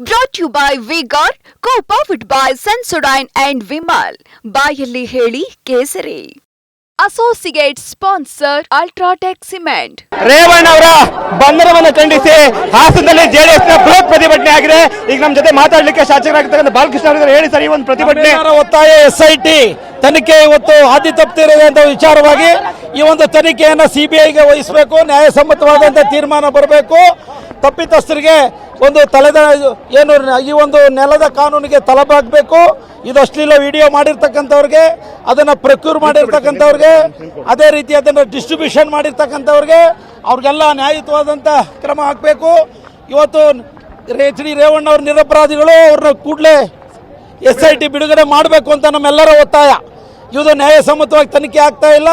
Brought you by V Guard co powered by Sensodyne and Vimal ಬಾಯಲ್ಲಿ ಹೇಳಿ ಕೇಸರಿ. Associate sponsor UltraTech cement Revanna ಅವರ ಬಂಧನವನ್ನು ಖಂಡಿಸಿ ಹಾಸನದಲ್ಲಿ ಜೆಡಿಎಸ್ನ ಬೃಹತ್ ಪ್ರತಿಭಟನೆ ಆಗಿದೆ. ಈಗ ನಮ್ಮ ಜೊತೆ ಮಾತಾಡಲಿಕ್ಕೆ ಶಾಸಕರಾಗಿರ್ತಕ್ಕಂಥ ಬಾಲಕೃಷ್ಣ ಅವರು ಹೇಳಿ ಸರ್ ಈ ಒಂದು ಪ್ರತಿಭಟನೆ. ಒತ್ತಾಯ ಎಸ್ ಐ ಟಿ ತನಿಖೆ ಇವತ್ತು ಹಾದಿ ತಪ್ಪುತ್ತಿರೋದು ಅಂತ ವಿಚಾರವಾಗಿ ಈ ಒಂದು ತನಿಖೆಯನ್ನು ಸಿಬಿಐಗೆ ವಹಿಸಬೇಕು. ನ್ಯಾಯಸಮ್ಮತವಾದಂತಹ ತೀರ್ಮಾನ ಬರಬೇಕು. ತಪ್ಪಿತಸ್ಥರಿಗೆ ಒಂದು ತಲೆದ ಏನು ಈ ಒಂದು ನೆಲದ ಕಾನೂನಿಗೆ ತಲಬಾಗಬೇಕು ಇದು ಅಶ್ಲೀಲ ವಿಡಿಯೋ ಮಾಡಿರ್ತಕ್ಕಂಥವ್ರಿಗೆ, ಅದನ್ನು ಪ್ರಕ್ಯೂರ್ ಮಾಡಿರ್ತಕ್ಕಂಥವ್ರಿಗೆ, ಅದೇ ರೀತಿ ಅದನ್ನು ಡಿಸ್ಟ್ರಿಬ್ಯೂಷನ್ ಮಾಡಿರ್ತಕ್ಕಂಥವ್ರಿಗೆ ಅವ್ರಿಗೆಲ್ಲ ನ್ಯಾಯಯುತವಾದಂಥ ಕ್ರಮ ಹಾಕಬೇಕು. ಇವತ್ತು ಎಚ್ ಡಿ ರೇವಣ್ಣ ಅವ್ರ ನಿರಪರಾಧಿಗಳು ಅವ್ರನ್ನ ಕೂಡಲೇ ಎಸ್ ಐ ಟಿ ಬಿಡುಗಡೆ ಮಾಡಬೇಕು ಅಂತ ನಮ್ಮೆಲ್ಲರ ಒತ್ತಾಯ. ಇದು ನ್ಯಾಯಸಮ್ಮತವಾಗಿ ತನಿಖೆ ಆಗ್ತಾ ಇಲ್ಲ.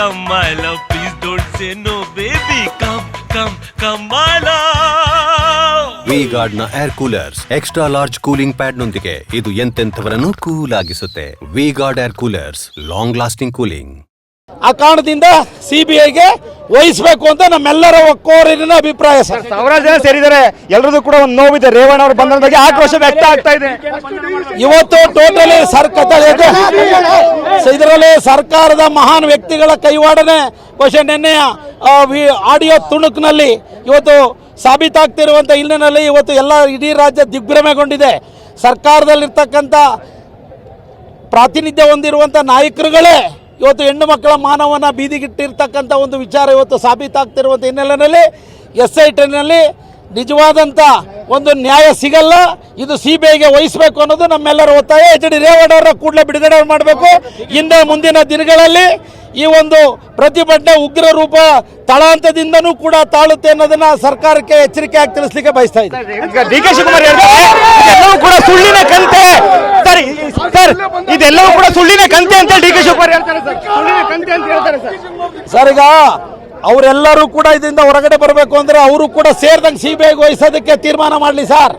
Come, my love. Please don't say no, baby. Come, come, come, my love. V ಗಾರ್ಡ್ನ air coolers extra large cooling pad ನೊಂದಿಗೆ ಇದು ಎಂತೆಂಥವರನ್ನು cool ಆಗಿಸುತ್ತೆ V Guard air coolers long lasting cooling ಆ ಕಾರಣದಿಂದ ಸಿಬಿಐಗೆ ಬಿ ಐಗೆ ವಹಿಸಬೇಕು ಅಂತ ನಮ್ಮೆಲ್ಲರ ಕೋರಿನ ಅಭಿಪ್ರಾಯ ಸರ್. ಸಾವಿರಾರು ಜನ ಸೇರಿದ್ದಾರೆ. ಎಲ್ಲರದು ಕೂಡ ಒಂದು ನೋವಿದೆ. ರೇವಣ್ಣ ಅವರ ಬಂದ ಬಗ್ಗೆ ಆಕ್ರೋಶ ವ್ಯಕ್ತ ಆಗ್ತಾ ಇದೆ. ಇವತ್ತು ಟೋಟಲಿ ಸರ್ಕಾರ ಇದರಲ್ಲಿ ಸರ್ಕಾರದ ಮಹಾನ್ ವ್ಯಕ್ತಿಗಳ ಕೈವಾಡನೆ ಬಹುಶಃ ನಿನ್ನೆಯ ಆ, ಆಡಿಯೋ ತುಣುಕ್ನಲ್ಲಿ ಇವತ್ತು ಸಾಬೀತಾಗ್ತಿರುವಂಥ ಹಿನ್ನೆಲೆಯಲ್ಲಿ ಇವತ್ತು ಎಲ್ಲ ಇಡೀ ರಾಜ್ಯ ದಿಗ್ಭ್ರಮೆಗೊಂಡಿದೆ. ಸರ್ಕಾರದಲ್ಲಿರ್ತಕ್ಕಂಥ ಪ್ರಾತಿನಿಧ್ಯ ಹೊಂದಿರುವಂಥ ನಾಯಕರುಗಳೇ ಇವತ್ತು ಹೆಣ್ಣು ಮಕ್ಕಳ ಮಾನವನ ಬೀದಿಗಿಟ್ಟಿರ್ತಕ್ಕಂಥ ಒಂದು ವಿಚಾರ ಇವತ್ತು ಸಾಬೀತಾಗ್ತಿರುವಂಥ ಹಿನ್ನೆಲೆಯಲ್ಲಿ ಎಸ್ ಐ ಟಿನಲ್ಲಿ ನಿಜವಾದಂಥ ಒಂದು ನ್ಯಾಯ ಸಿಗಲ್ಲ. ಇದು ಸಿ ಬಿ ಐಗೆ ವಹಿಸಬೇಕು ಅನ್ನೋದು ನಮ್ಮೆಲ್ಲರ ಒತ್ತಾಯ. ಎಚ್ ಡಿ ರೇವಣ್ಣ ಅವರ ಕೂಡಲೇ ಬಿಡುಗಡೆ ಮಾಡಬೇಕು. ಹಿಂದೆ ಮುಂದಿನ ದಿನಗಳಲ್ಲಿ ಈ ಒಂದು ಪ್ರತಿಭಟನೆ ಉಗ್ರ ರೂಪ ತಳಾಂತದಿಂದನೂ ಕೂಡ ತಾಳುತ್ತೆ ಅನ್ನೋದನ್ನ ಸರ್ಕಾರಕ್ಕೆ ಎಚ್ಚರಿಕೆ ಆಗಿ ತಿಳಿಸ್ಲಿಕ್ಕೆ ಬಯಸ್ತಾ ಇದ್ದೀನಿ. ಈಗ ಡಿ ಕೆ ಹೇಳ್ತಾರೆ ಕೂಡ ಸುಳ್ಳಿನ ಕಂತೆ ಸರ್ ಇದೆಲ್ಲವೂ ಕೂಡ ಸುಳ್ಳಿನ ಕಂತೆ ಅಂತ ಡಿ ಕೆ ಸರ್. ಕಂತೆ ಅಂತ ಹೇಳ್ತಾರೆ ಸರ್. ಸರ್ ಈಗ ಅವರೆಲ್ಲರೂ ಕೂಡ ಇದರಿಂದ ಹೊರಗಡೆ ಬರಬೇಕು ಅಂದ್ರೆ ಅವರು ಕೂಡ ಸೇರಿದಂಗೆ ಸಿಬಿಐಗೆ ವಹಿಸೋದಕ್ಕೆ ತೀರ್ಮಾನ ಮಾಡಲಿ ಸರ್.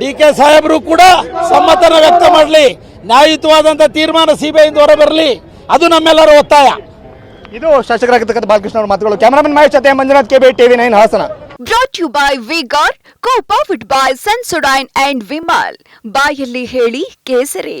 ಡಿ ಕೆ ಸಾಹೇಬರು ಕೂಡ ಸಮ್ಮತನ ವ್ಯಕ್ತ ಮಾಡಲಿ. ನ್ಯಾಯಯುತವಾದಂಥ ತೀರ್ಮಾನ ಸಿಬಿಐಯಿಂದ ಐಯಿಂದ ಹೊರಬರಲಿ. ಅದು ನಮ್ಮೆಲ್ಲರ ಒತ್ತಾಯ. ಇದು ಶಾಸಕರಾಗಿರ್ತಕ್ಕಂಥ ಬಾಲಕೃಷ್ಣ ಅವರ ಮಾತುಗಳು. ಕ್ಯಾಮರಾಮನ್ ಮಹೇಶ್ ಜೊತೆ Manjunath K B TV nine Hassan. Brought you by V Guard co powered by Sensodyne and Vimal ಬಾಯಲ್ಲಿ ಹೇಳಿ ಕೇಸರಿ.